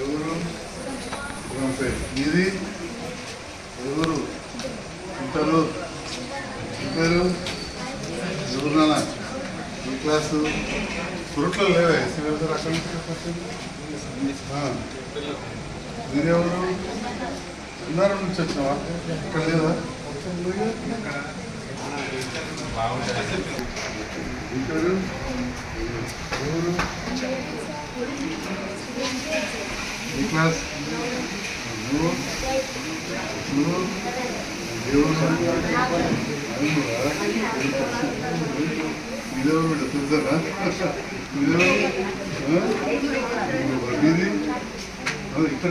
ఎవరు? ఇది ఎవరు? ఇంటరు పేరు? ఎవరు ఈ క్లాసు ఫ్రూట్లో లేవా. ఎస్సీ వెళ్తారు అక్కడ నుంచి ఇక్కడికి వచ్చింది? మీరెవరు? ఉన్నారు నుంచి వచ్చినావా ఇక్కడ లేదా? ఈ ఎవరు? ఈ క్లాస్? నువ్వు? నువ్వు? ಏಳು ಸಾವಿರದ ವಿಲೋಮಿಡ ಸುಂದರ ಬರ್ತೀನಿ ಅದು ಇಕ್ಕ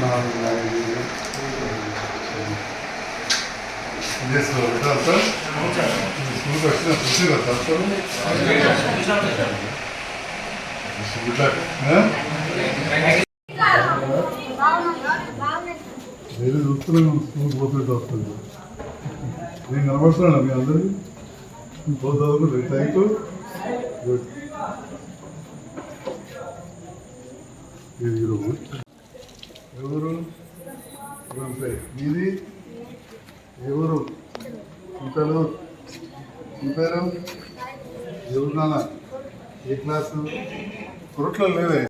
ನಾವು ఇదేవరు ఇది ఇక్కడ తక్కువేనా సరిగా చూస్తున్నాను స్కూల్ పోతుంటే వస్తుంది నేను కనబడుతున్నాను మీ అందరికీ పోతుంది థ్యాంక్ యూ గుడ్ ఎవరు ఎవరు ఇది ఎవరు ఇంతలు ఇంపారు ఎవరు నాన్న ఏ క్లాసు? కొరట్లో లేవే.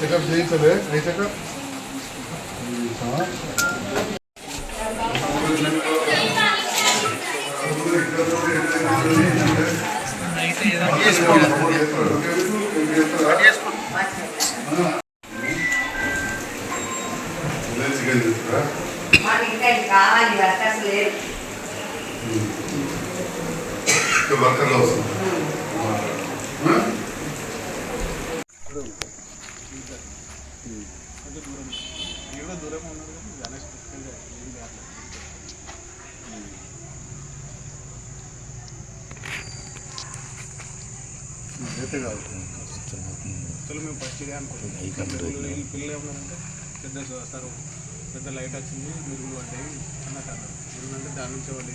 చెకప్ చేయించలే ఏ చెకప్ మాకు ఇంకా ఇది కావాలి వర్కర్స్ లేరు వర్కర్లు వస్తుంది అయితే కాదు యాక్చువల్లీ మేము ఫస్ట్ ఇదే అనుకుంటున్నాం వీళ్ళు పిల్లలు ఏమన్నారంటే పెద్ద సార్ పెద్ద లైట్ వచ్చింది మెరుగులు పడ్డాయి అన్నట్టు అన్నారు. ఎందుకంటే దాని నుంచి వాళ్ళు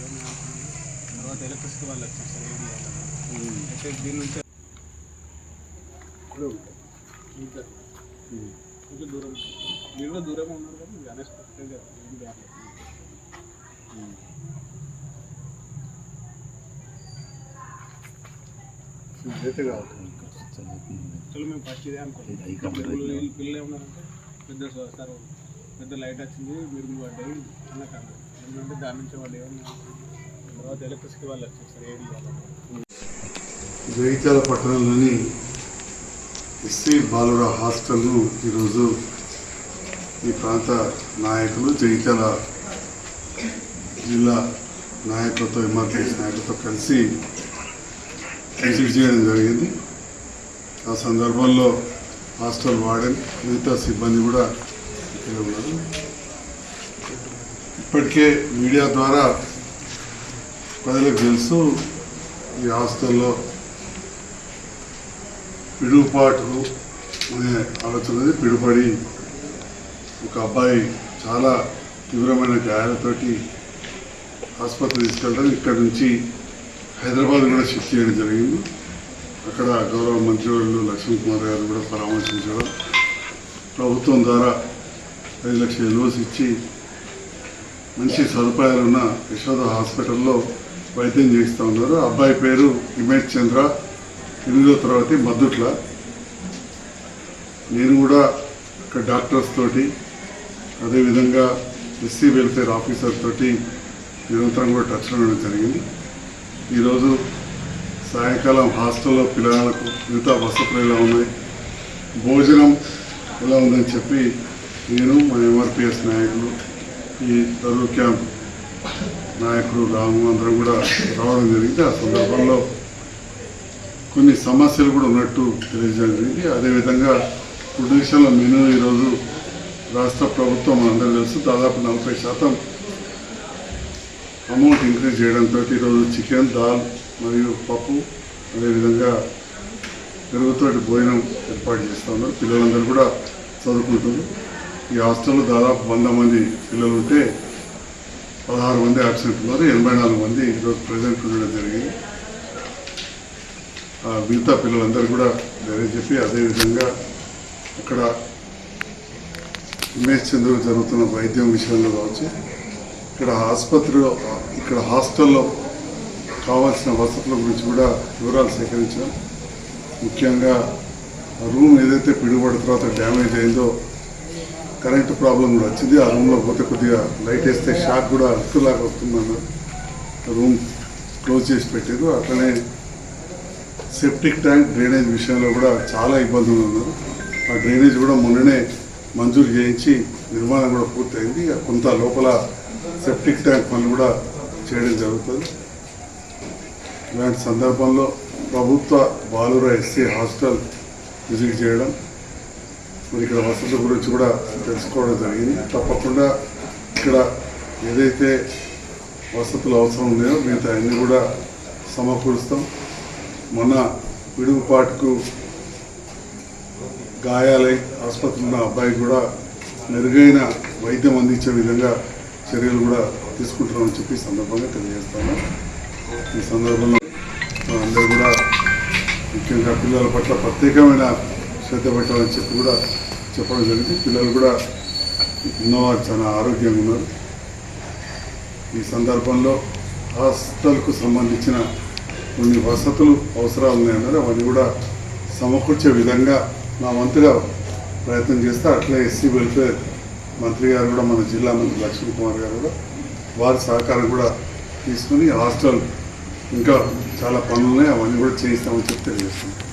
తర్వాత ఎలక్ట్రిసిటీ వాళ్ళు వచ్చారు సార్ ఏం చేయాలని అయితే దీని నుంచి ఇంకా దూరం. మీరు కూడా దూరంగా ఉన్నారు కానీ మీరు అన్ఎక్స్పెక్టెడ్గా ఏం చేయాలి అయితే కాదు యాక్చువల్లీ మేము ఫస్ట్ ఇదే అనుకుంటున్నాం మెరుగులు వీళ్ళు పిల్లలు ఏమన్నారంటే పెద్ద సార్ పెద్ద లైట్ వచ్చింది మెరుగులు పడ్డాయి అన్నట్టు అన్నారు ఎందుకంటే దాని నుంచి వాళ్ళు ఏమన్నా తర్వాత ఎలక్ట్రిసిటీ వాళ్ళు వచ్చారు సార్ ఏం జగిత్యాల పట్టణంలోని ఎస్సీ బాలుర హాస్టల్ను ఈరోజు ఈ ప్రాంత నాయకులు జగిత్యాల జిల్లా నాయకులతో ఎంఆర్పిఎస్ నాయకులతో కలిసి విజిట్ చేయడం జరిగింది ఆ సందర్భంలో హాస్టల్ వార్డెన్ మిగతా సిబ్బంది కూడా ఇక్కడ ఉన్నారు ఇప్పటికే మీడియా ద్వారా ప్రజలకు తెలుసు ఈ హాస్టల్లో పిడుగుపాటు అనే ఆలోచన ఉంది. పిడుపడి ఒక అబ్బాయి చాలా తీవ్రమైన గాయాలతోటి ఆసుపత్రి తీసుకెళ్ళడం ఇక్కడ నుంచి హైదరాబాద్ కూడా షిఫ్ట్ చేయడం జరిగింది. అక్కడ గౌరవ మంత్రివర్యులు లక్ష్మీ కుమార్ గారు కూడా పరామర్శించడం ప్రభుత్వం ద్వారా ఐదు లక్షల ఎల్ఓస్ ఇచ్చి మంచి సదుపాయాలున్న యశోద హాస్పిటల్లో వైద్యం చేస్తూ ఉన్నారు. అబ్బాయి పేరు హిమేష్ చంద్ర. ఎనిమిదో తరగతి మద్దుట్ల. నేను కూడా ఇక్కడ డాక్టర్స్ తోటి అదేవిధంగా ఎస్సీ వెల్ఫేర్ ఆఫీసర్ తోటి నిరంతరం కూడా టచ్లో ఉండడం జరిగింది. ఈరోజు సాయంకాలం హాస్టల్లో పిల్లలకు మిగతా వసతులు ఎలా ఉన్నాయి? భోజనం ఎలా ఉందని చెప్పి నేను మా ఎంఆర్పిఎస్ నాయకులు ఈ దరువు క్యాంప్ నాయకుడు రాము అందరం కూడా రావడం జరిగింది. ఆ సందర్భంలో కొన్ని సమస్యలు కూడా ఉన్నట్టు తెలియజేయడం జరిగింది. అదేవిధంగా ఫుడ్ విషయంలో మెను ఈరోజు రాష్ట్ర ప్రభుత్వం అందరూ తెలుసు. దాదాపు నలభై శాతం అమౌంట్ ఇంక్రీజ్ చేయడంతో ఈరోజు చికెన్ దాల్ మరియు పప్పు అదేవిధంగా పెరుగుతోటి భోజనం ఏర్పాటు చేస్తూ ఉన్నారు. పిల్లలందరూ కూడా చదువుకుంటారు ఈ హాస్టల్లో దాదాపు వంద మంది పిల్లలు ఉంటే పదహారు మంది అబ్సెంట్ ఉన్నారు. ఎనభై నాలుగు మంది ఈరోజు ప్రజెంట్ ఉండడం జరిగింది. ఆ మిగతా పిల్లలందరూ కూడా ధైర్యం చెప్పి అదేవిధంగా అక్కడ ఉమేష్ చంద్ర జరుగుతున్న వైద్యం విషయంలో కావచ్చు ఇక్కడ ఆసుపత్రిలో ఇక్కడ హాస్టల్లో కావాల్సిన వసతుల గురించి కూడా వివరాలు సేకరించాం. ముఖ్యంగా ఆ రూమ్ ఏదైతే పిడుగుపడిన తర్వాత డ్యామేజ్ అయిందో కరెంటు ప్రాబ్లం కూడా వచ్చింది. ఆ రూమ్లో పోతే కొద్దిగా లైట్ వేస్తే షాక్ కూడా అతులాగా వస్తుందన్నారు రూమ్ క్లోజ్ చేసి పెట్టారు. అట్లనే సెప్టిక్ ట్యాంక్ డ్రైనేజ్ విషయంలో కూడా చాలా ఇబ్బందులు ఉన్నారు. ఆ డ్రైనేజ్ కూడా మొన్ననే మంజూరు చేయించి నిర్మాణం కూడా పూర్తయింది. కొంత లోపల సెప్టిక్ ట్యాంక్ పనులు కూడా చేయడం జరుగుతుంది. ఇలాంటి సందర్భంలో ప్రభుత్వ బాలుర ఎస్సీ హాస్టల్ విజిట్ చేయడం మరి ఇక్కడ వసతుల గురించి కూడా తెలుసుకోవడం జరిగింది. తప్పకుండా ఇక్కడ ఏదైతే వసతులు అవసరం ఉన్నాయో మిగతా అన్నీ కూడా సమకూరుస్తాం. మొన్న విడుగుపాటుకు గాయాలై ఆసుపత్రి ఉన్న అబ్బాయి కూడా మెరుగైన వైద్యం అందించే విధంగా చర్యలు కూడా తీసుకుంటున్నామని చెప్పి సందర్భంగా తెలియజేస్తాను. ఈ సందర్భంలో అందరూ కూడా ముఖ్యంగా పిల్లల పట్ల ప్రత్యేకమైన శ్రద్ధ పెట్టాలని చెప్పి కూడా చెప్పడం జరిగింది. పిల్లలు కూడా ఉన్నవారు చాలా ఆరోగ్యంగా ఉన్నారు. ఈ సందర్భంలో హాస్టల్కు సంబంధించిన కొన్ని వసతులు అవసరాలు ఉన్నాయన్నారు. అవన్నీ కూడా సమకూర్చే విధంగా నా వంతుగా ప్రయత్నం చేస్తే అట్లే ఎస్సీ వెల్ఫేర్ మంత్రి గారు కూడా మన జిల్లా మంత్రి లక్ష్మీ కుమార్ గారు కూడా వారి సహకారం కూడా తీసుకుని హాస్టల్ ఇంకా చాలా పనులు ఉన్నాయి అవన్నీ కూడా చేయిస్తామని చెప్పి తెలియజేస్తున్నాం.